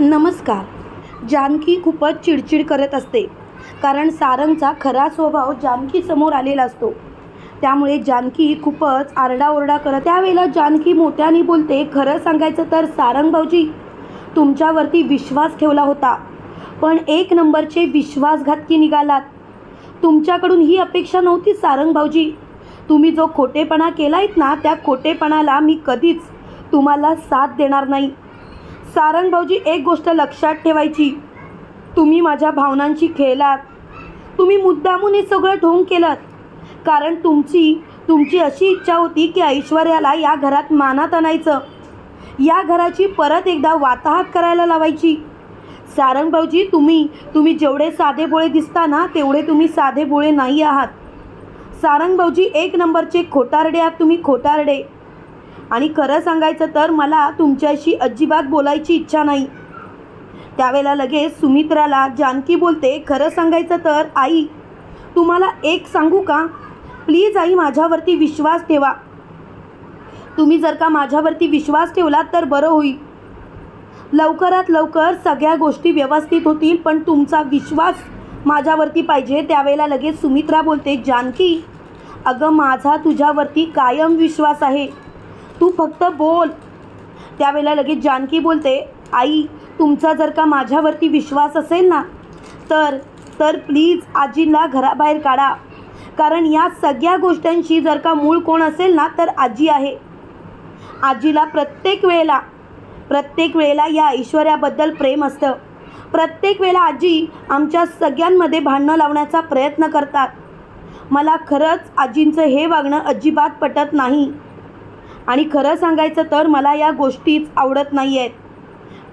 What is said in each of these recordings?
नमस्कार. जानकी खूपच चिडचिड करत असते. कारण सारंगचा खरा स्वभाव जानकी समोर आलेला असतो. त्यामुळे जानकी खूपच आरडाओरडा करत त्यावेळेला जानकी मोठ्याने बोलते खरं सांगायचं तर सारंग भाऊजी तुमच्यावरती विश्वास ठेवला होता. पण एक नंबरचे विश्वासघातकी निघालात. तुमच्याकडून ही अपेक्षा नव्हती सारंग भाऊजी. तुम्ही जो खोटेपणा केलायत ना त्या खोटेपणाला मी कधीच तुम्हाला साथ देणार नाही. सारंग भाऊजी एक गोष्ट लक्षात ठेवायची. तुम्ही माझ्या भावनांशी खेळलात. तुम्ही मुद्दामून हे सगळं ढोंग केलं कारण तुमची तुमची अशी इच्छा होती की ऐश्वर्याला या घरात मानात आणायचं. या घराची परत एकदा वाताहत करायला लावायची. सारंग भाऊजी तुम्ही तुम्ही जेवढे साधे बोळे दिसता ना तेवढे तुम्ही साधे बोळे नाही आहात. सारंग भाऊजी एक नंबरचे खोटारडे आहात तुम्ही खोटारडे. आणि खरं सांगायचं तर मला तुमच्याशी अजिबात बोलायची इच्छा नाही. त्यावेळेला लगेच सुमित्राला जानकी बोलते खरं सांगायचं तर आई तुम्हाला एक सांगू का? प्लीज आई माझ्यावरती विश्वास ठेवा. तुम्ही जर का माझ्यावरती विश्वास ठेवलात तर बरं होईल. लवकरात लवकर सगळ्या गोष्टी व्यवस्थित होतील पण तुमचा विश्वास माझ्यावरती पाहिजे. त्यावेळेला लगेच सुमित्रा बोलते जानकी अगं माझा तुझ्यावरती कायम विश्वास आहे. तू फक्त बोल. त्यावेळेला लगेच जानकी बोलते आई तुमचा जर का माझ्यावरती विश्वास असेल ना तर तर प्लीज आजीला घराबाहेर काढा. कारण या सगळ्या गोष्टींशी जर का मूळ कोण असेल ना तर आजी आहे. आजीला प्रत्येक वेळेला प्रत्येक वेळेला या ऐश्वर्याबद्दल प्रेम असतं. प्रत्येक वेळेला आजी आमच्या सगळ्यांमध्ये भांडणं लावण्याचा प्रयत्न करतात. मला खरंच आजींचं हे वागणं अजिबात पटत नाही. आणि खरं सांगायचं तर मला या गोष्टीच आवडत नाही आहेत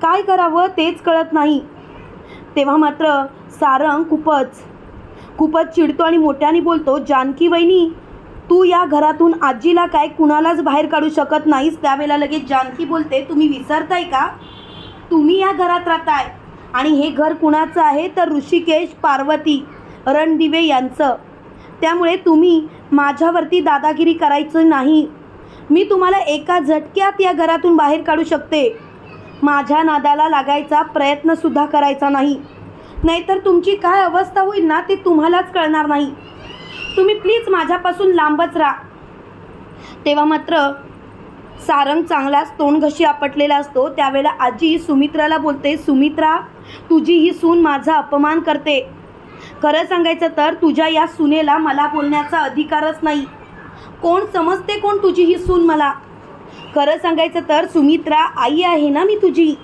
काय करावं तेच कळत नाही. तेव्हा मात्र सारंग खूपच खूपच चिडतो आणि मोठ्याने बोलतो जानकी वहिनी तू या घरातून आजीला काय कुणालाच बाहेर काढू शकत नाहीस? त्यावेळेला लगेच जानकी बोलते तुम्ही विसरताय का? तुम्ही या घरात राहताय. आणि हे घर कुणाचं आहे? तर ऋषिकेश पार्वती रणदिवे यांचं. त्यामुळे तुम्ही माझ्यावरती दादागिरी करायचं नाही. मी तुम्हाला एका झटक्यात या घरातून बाहेर काढू शकते. माझ्या नादाला लागायचा प्रयत्नसुद्धा करायचा नाही. नाहीतर तुमची काय अवस्था होईल ना ते तुम्हालाच कळणार नाही. तुम्ही प्लीज माझ्यापासून लांबच राहा. तेव्हा मात्र सारंग चांगलाच तोंड घशी आपटलेला असतो. त्यावेळेला आजी सुमित्राला बोलते सुमित्रा तुझी ही सून माझा अपमान करते. खरं सांगायचं तर तुझ्या या सुनेला मला बोलण्याचा अधिकारच नाही. कोण समजते कोण तुझी ही सून मला? खरं सांगायचं तर सुमित्रा आई आहे ना मी तुझी.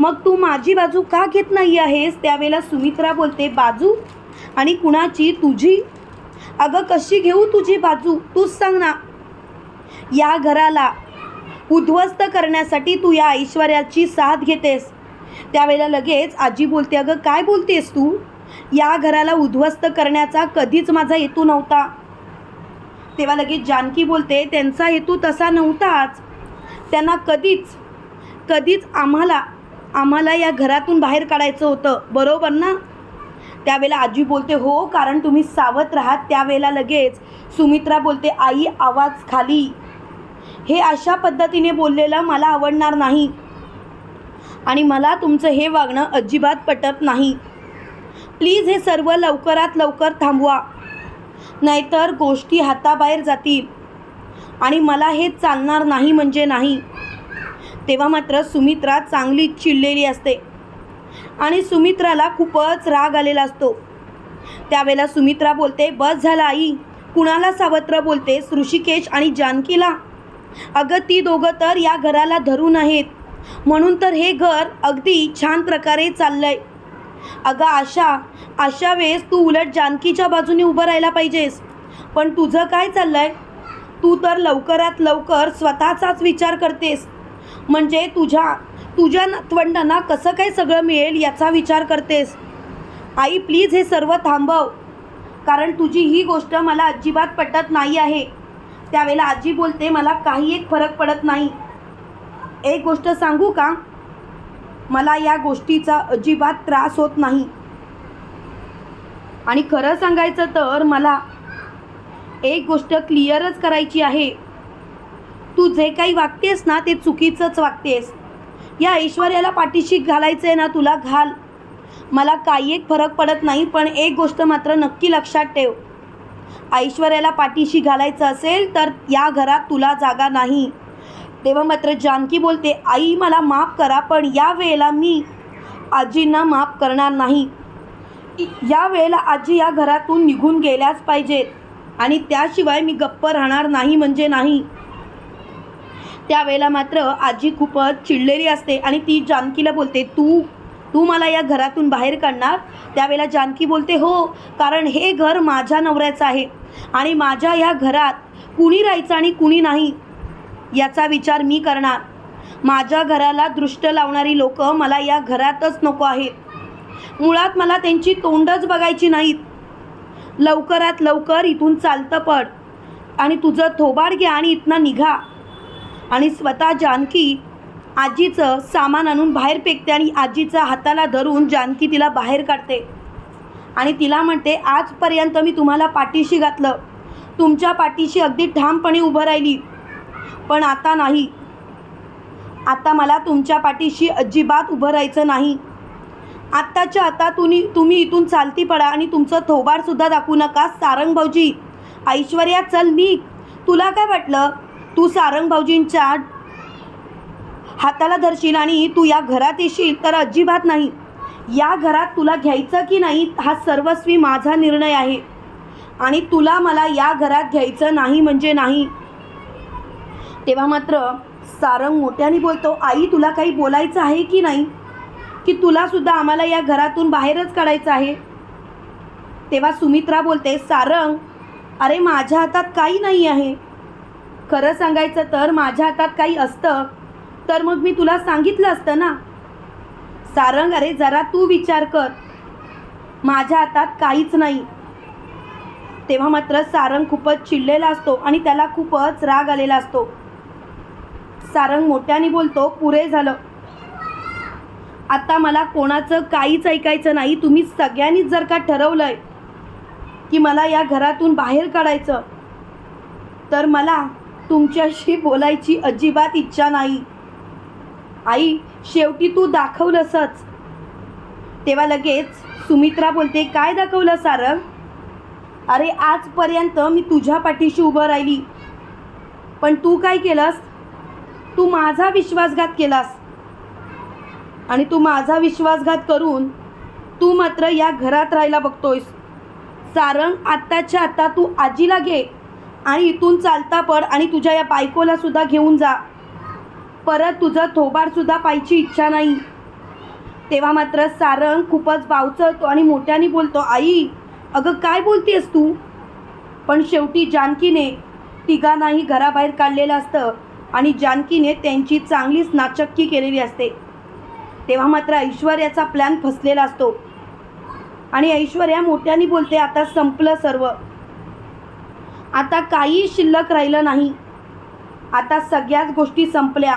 मग तू माझी बाजू का घेत नाही आहेस? त्यावेळेला सुमित्रा बोलते बाजू? आणि कुणाची? तुझी? अगं कशी घेऊ तुझी बाजू? तूच सांग ना. या घराला उद्ध्वस्त करण्यासाठी तू या ऐश्वर्याची साथ घेतेस. त्यावेळेला लगेच आजी बोलते अगं काय बोलतेस तू? या घराला उद्ध्वस्त करण्याचा कधीच माझा हेतू नव्हता. तेव्हा लगेच जानकी बोलते त्यांचा हेतू तसा नव्हताच. त्यांना कधीच कधीच आम्हाला आम्हाला या घरातून बाहेर काढायचं होतं. बरोबर ना? त्यावेळेला आजी बोलते हो कारण तुम्ही सावध राहात. त्यावेळेला लगेच सुमित्रा बोलते आई आवाज खाली. हे अशा पद्धतीने बोललेलं मला आवडणार नाही. आणि मला तुमचं हे वागणं अजिबात पटत नाही. प्लीज हे सर्व लवकरात लवकर थांबवा. नाहीतर गोष्टी हाताबाहेर जातील. आणि मला हे चालणार नाही म्हणजे नाही. तेव्हा मात्र सुमित्रा चांगली चिडलेली असते. आणि सुमित्राला खूपच राग आलेला असतो. त्यावेळेला सुमित्रा बोलते बस झाला आई. कुणाला सावत्र बोलते? ऋषिकेश आणि जानकीला? अगं ती दोघं तर या घराला धरून आहेत. म्हणून तर हे घर अगदी छान प्रकारे चाललं आहे अगं आशा अशा वेळेस तू उलट जानकीच्या बाजूने उभं राहायला पाहिजेस. पण तुझं काय चाललंय? तू तर लवकरात लवकर स्वतःचाच विचार करतेस. म्हणजे तुझ्या तुझ्या नातवंडांना कसं काय सगळं मिळेल याचा विचार करतेस? आई प्लीज हे सर्व थांबव. कारण तुझी ही गोष्ट मला अजिबात पटत नाही आहे. त्यावेळेला आजी बोलते मला काही एक फरक पडत नाही. एक गोष्ट सांगू का? मला या गोष्टीचा अजिबात त्रास होत नाही. आणि खरं सांगायचं तर मला एक गोष्ट क्लिअरच करायची आहे. तू जे काही वागतेस ना ते चुकीचंच वागतेस. या ऐश्वर्याला पाठीशी घालायचं आहे ना तुला घाल. मला काही एक फरक पडत नाही पण एक गोष्ट मात्र नक्की लक्षात ठेव. ऐश्वर्याला पाठीशी घालायचं असेल तर या घरात तुला जागा नाही. तेव्हा मात्र जानकी बोलते आई मला माफ करा पण या वेळेला मी आजींना माफ करणार नाही. या वेळेला आजी या घरातून निघून गेल्याच पाहिजेत आणि त्याशिवाय मी गप्प राहणार नाही म्हणजे नाही. त्यावेळेला मात्र आजी खूपच चिडलेली असते आणि ती जानकीला बोलते तू तू मला या घरातून बाहेर काढणार? त्यावेळेला जानकी बोलते हो कारण हे घर माझ्या नवऱ्याचं आहे आणि माझ्या या घरात कुणी राहायचं आणि कुणी नाही. याचा विचार मी करणार. माझ्या घराला दृष्ट लावणारी लोक मला या घरातच नको आहेत. मुळात मला त्यांची तोंडच बघायची नाहीत. लवकरात लवकर इथून चालतं पड आणि तुझं थोबाड घ्या आणि इथनं निघा. आणि स्वतः जानकी आजीचं सामान आणून बाहेर फेकते आणि आजीचा हाताला धरून जानकी तिला बाहेर काढते. आणि तिला म्हणते आजपर्यंत मी तुम्हाला पाठीशी घातलं. तुमच्या पाठीशी अगदी ठामपणे उभं राहिली. पण आता नाही. आता मला तुमच्या पाठीशी अजिबात उभं राहायचं नाही. आत्ताच्या आता तुम्ही तुम्ही इथून चालती पडा आणि तुमचं थोबाडसुद्धा दाखवू नका सारंग भाऊजी. ऐश्वर्या चल निघ. तुला काय वाटलं? तू सारंग भाऊजींच्या हाताला धरशील आणि तू या घरात येशील तर अजिबात नाही. या घरात तुला घ्यायचं की नाही हा सर्वस्वी माझा निर्णय आहे. आणि तुला मला या घरात घ्यायचं नाही म्हणजे नाही. तेव्हा मात्र सारंग मोठ्याने बोलतो आई तुला काही बोलायचं आहे की नाही? की तुलासुद्धा आम्हाला या घरातून बाहेरच काढायचं आहे? तेव्हा सुमित्रा बोलते सारंग अरे माझ्या हातात काही नाही आहे. खरं सांगायचं तर माझ्या हातात काही असतं तर मग मी तुला सांगितलं असतं ना? सारंग अरे जरा तू विचार कर. माझ्या हातात काहीच नाही. तेव्हा मात्र सारंग खूपच चिडलेला असतो आणि त्याला खूपच राग आलेला असतो. सारंग मोठ्याने बोलतो पुरे झालं. आता मला कोणाचं काहीच ऐकायचं नाही. तुम्ही सगळ्यांनीच जर का ठरवलंय की मला या घरातून बाहेर काढायचं तर मला तुमच्याशी बोलायची अजिबात इच्छा नाही. आई शेवटी तू दाखवलंसच. तेव्हा लगेच सुमित्रा बोलते काय दाखवलं सारंग? अरे आजपर्यंत मी तुझ्या पाठीशी उभं राहिली. पण तू काय केलंस? तू माझा विश्वासघात केलास. आणि तू माझा विश्वासघात करून तू मात्र या घरात राहायला बघतोयस. सारंग आत्ताच्या आत्ता तू आजीला घे आणि इथून चालता पड आणि तुझ्या या बायकोला सुद्धा घेऊन जा. परत तुझं थोबाडसुद्धा पाहायची इच्छा नाही. तेव्हा मात्र सारंग खूपच बावचळतो आणि मोठ्याने बोलतो आई अगं काय बोलतेस तू? पण शेवटी जानकीने तिघांनाही घराबाहेर काढलेलं असतं. आणि जानकीने त्यांची चांगलीच नाचक्की केलेली असते. तेव्हा मात्र ऐश्वर्याचा प्लॅन फसलेला असतो. आणि ऐश्वर्या मोठ्याने बोलते आता संपलं सर्व. आता काही शिल्लक राहिलं नाही. आता सगळ्याच गोष्टी संपल्या.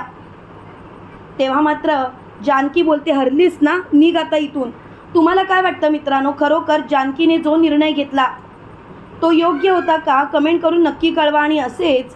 तेव्हा मात्र जानकी बोलते हरलीस ना? निघ आता इथून. तुम्हाला काय वाटतं मित्रांनो? खरोखर जानकीने जो निर्णय घेतला तो योग्य होता का? कमेंट करून नक्की कळवा आणि असेच